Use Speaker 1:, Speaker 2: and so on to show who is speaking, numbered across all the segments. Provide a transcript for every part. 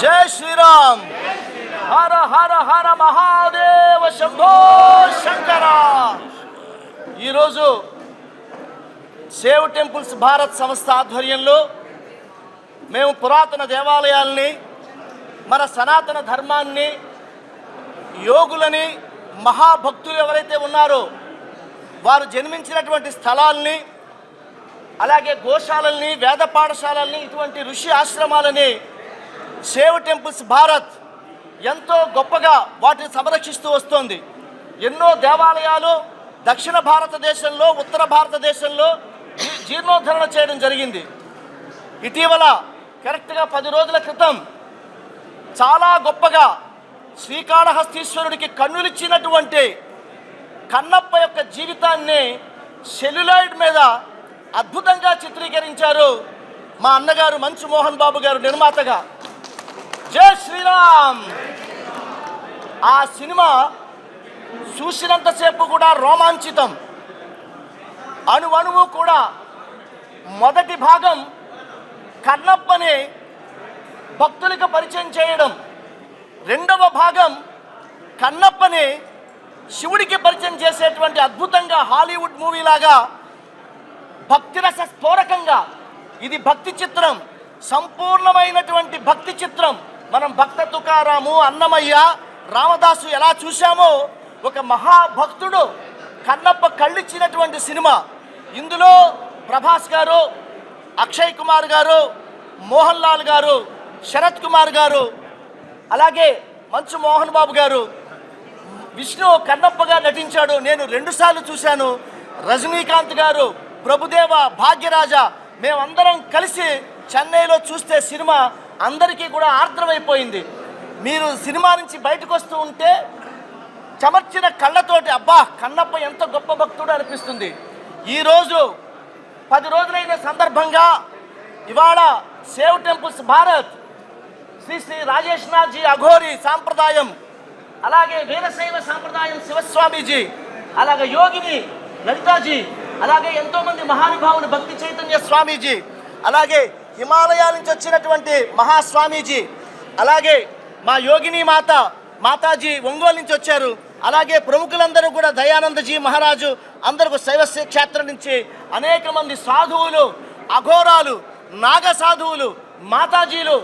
Speaker 1: జై శ్రీరామ్. హర హర హర మహాదేవ శంభో శంకర. ఈరోజు save temples Bharat సంస్థ ఆధ్వర్యంలో మేము పురాతన దేవాలయాల్ని మన సనాతన ధర్మాన్ని యోగులని మహాభక్తులు ఎవరైతే ఉన్నారో వారు జన్మించినటువంటి స్థలాల్ని అలాగే గోశాలల్ని వేద పాఠశాలల్ని ఇటువంటి ఋషి ఆశ్రమాలని సేవ్ టెంపుల్స్ భారత్ ఎంతో గొప్పగా వాటిని సంరక్షిస్తూ వస్తోంది. ఎన్నో దేవాలయాలు దక్షిణ భారతదేశంలో ఉత్తర భారతదేశంలో జీర్ణోద్ధరణ చేయడం జరిగింది. ఇటీవల కరెక్ట్గా పది రోజుల క్రితం చాలా గొప్పగా శ్రీకాళహస్తీశ్వరుడికి కన్నులిచ్చినటువంటి కన్నప్ప యొక్క జీవితాన్ని సెల్యులాయిడ్ మీద అద్భుతంగా చిత్రీకరించారు మా అన్నగారు మంచు మోహన్ బాబు గారు నిర్మాతగా. జై శ్రీరామ్. ఆ సినిమా చూసినంతసేపు కూడా రోమాంచితం. అణువణువు కూడా మొదటి భాగం కన్నప్పని భక్తులకు పరిచయం చేయడం. రెండవ భాగం కన్నప్పని శివుడికి పరిచయం చేసేటువంటి అద్భుతంగా హాలీవుడ్ మూవీ లాగా భక్తిరస స్ఫోరకంగా. ఇది భక్తి చిత్రం. సంపూర్ణమైనటువంటి భక్తి చిత్రం. మనం భక్త తుకారాము అన్నమయ్య రామదాసు ఎలా చూశామో ఒక మహాభక్తుడు కన్నప్ప కళ్ళిచ్చినటువంటి సినిమా. ఇందులో ప్రభాస్ గారు అక్షయ్ కుమార్ గారు మోహన్ లాల్ గారు శరత్ కుమార్ గారు అలాగే మంచు మోహన్ బాబు గారు. విష్ణు కన్నప్పగా నటించాడు. నేను రెండుసార్లు చూశాను. రజనీకాంత్ గారు ప్రభుదేవ భాగ్యరాజ మేమందరం కలిసి చెన్నైలో చూస్తే సినిమా అందరికీ కూడా ఆర్ద్రమైపోయింది. మీరు సినిమా నుంచి బయటకు వస్తూ ఉంటే చెమర్చిన కళ్ళతోటి అబ్బా కన్నప్ప ఎంత గొప్ప భక్తుడు అనిపిస్తుంది. ఈరోజు పది రోజులైన సందర్భంగా ఇవాళ సేవ్ టెంపుల్స్ భారత్ శ్రీ శ్రీ రాజేష్నాథ్జీ అఘోరి సాంప్రదాయం అలాగే వీరశైవ సాంప్రదాయం శివస్వామీజీ అలాగే యోగిని లలితాజీ అలాగే ఎంతోమంది మహానుభావులు భక్తి చైతన్య స్వామీజీ అలాగే హిమాలయాల నుంచి వచ్చినటువంటి మహాస్వామీజీ అలాగే మా యోగిని మాత మాతాజీ ఒంగోలు నుంచి వచ్చారు. అలాగే ప్రముఖులందరూ కూడా దయానందజీ మహారాజు అందరూ శైవ క్షేత్రం నుంచి అనేక మంది సాధువులు అఘోరాలు నాగ సాధువులు మాతాజీలు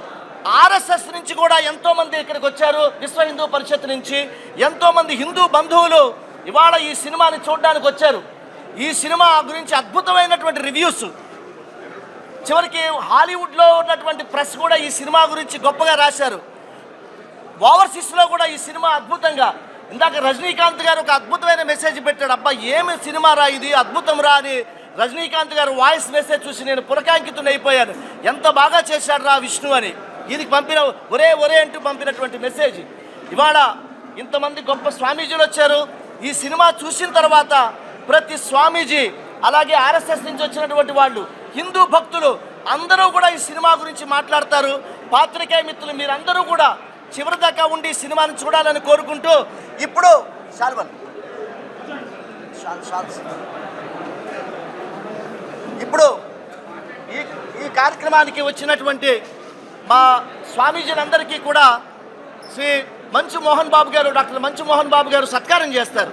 Speaker 1: ఆర్ఎస్ఎస్ నుంచి కూడా ఎంతోమంది ఇక్కడికి వచ్చారు విశ్వ హిందూ పరిషత్ నుంచి. ఎంతోమంది హిందూ బంధువులు ఇవాళ ఈ సినిమాని చూడడానికి వచ్చారు. ఈ సినిమా గురించి అద్భుతమైనటువంటి రివ్యూస్. చివరికి హాలీవుడ్లో ఉన్నటువంటి ప్రెస్ కూడా ఈ సినిమా గురించి గొప్పగా రాశారు. ఓవర్సీస్లో కూడా ఈ సినిమా అద్భుతంగా. ఇందాక రజనీకాంత్ గారు ఒక అద్భుతమైన మెసేజ్ పెట్టాడు అబ్బా ఏమి సినిమా రా ఇది? అద్భుతం రా అని రజనీకాంత్ గారు వాయిస్ మెసేజ్ చూసి నేను పులకాంకితుని అయిపోయాను. ఎంత బాగా చేశాడు రా విష్ణు అని. దీనికి పంపిన ఒరే ఒరే అంటూ పంపినటువంటి మెసేజ్. ఇవాళ ఇంతమంది గొప్ప స్వామీజీలు వచ్చారు. ఈ సినిమా చూసిన తర్వాత ప్రతి స్వామీజీ అలాగే ఆర్ఎస్ఎస్ నుంచి వచ్చినటువంటి వాళ్ళు హిందూ భక్తులు అందరూ కూడా ఈ సినిమా గురించి మాట్లాడతారు. పాత్రికేయ మిత్రులు మీరందరూ కూడా చివరి దాకా ఉండి సినిమాను సినిమాని చూడాలని కోరుకుంటూ ఇప్పుడు శాల్వన్. ఇప్పుడు ఈ ఈ కార్యక్రమానికి వచ్చినటువంటి మా స్వామీజీలందరికీ కూడా శ్రీ మంచు మోహన్ బాబు గారు డాక్టర్ మంచు మోహన్ బాబు గారు సత్కారం చేస్తారు.